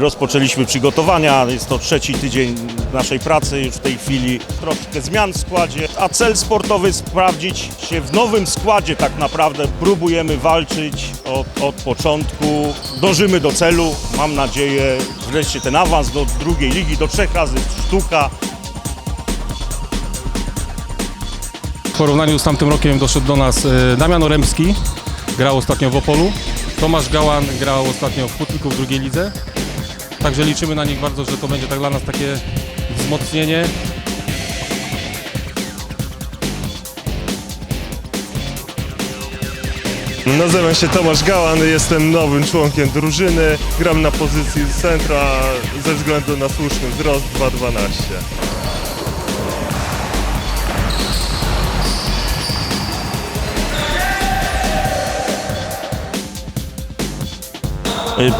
Rozpoczęliśmy przygotowania, jest to trzeci tydzień naszej pracy już w tej chwili. Troszkę zmian w składzie, a cel sportowy sprawdzić się w nowym składzie tak naprawdę. Próbujemy walczyć od, od początku, dążymy do celu. Mam nadzieję wreszcie ten awans do drugiej ligi, do trzech razy sztuka. W porównaniu z tamtym rokiem doszedł do nas e, Damian Oremski, grał ostatnio w Opolu. Tomasz Gałan grał ostatnio w Hutniku w drugiej lidze. Także liczymy na nich bardzo, że to będzie tak dla nas takie wzmocnienie. Nazywam się Tomasz Gałan, jestem nowym członkiem drużyny. Gram na pozycji centra ze względu na słuszny wzrost 2.12.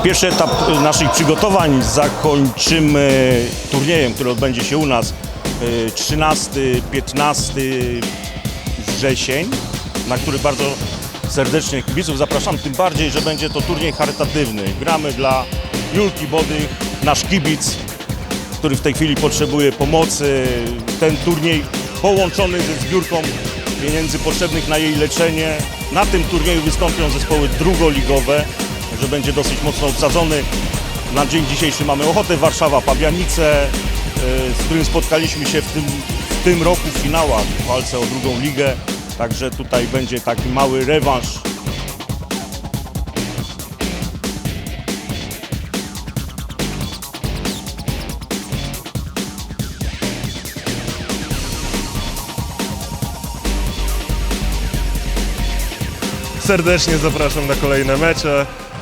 Pierwszy etap y, naszych przygotowań zakończymy turniejem, który odbędzie się u nas y, 13-15 wrzesień, na który bardzo serdecznie kibiców zapraszam, tym bardziej, że będzie to turniej charytatywny. Gramy dla Julki Bodych, nasz kibic, który w tej chwili potrzebuje pomocy. Ten turniej połączony ze zbiórką pieniędzy potrzebnych na jej leczenie. Na tym turnieju wystąpią zespoły drugoligowe, że będzie dosyć mocno obsadzony. Na dzień dzisiejszy mamy Ochotę Warszawa, Pabianice, y, z którym spotkaliśmy się w tym, w tym roku w finałach w walce o drugą ligę. Także tutaj będzie taki mały rewanż Serdecznie zapraszam na kolejne mecze.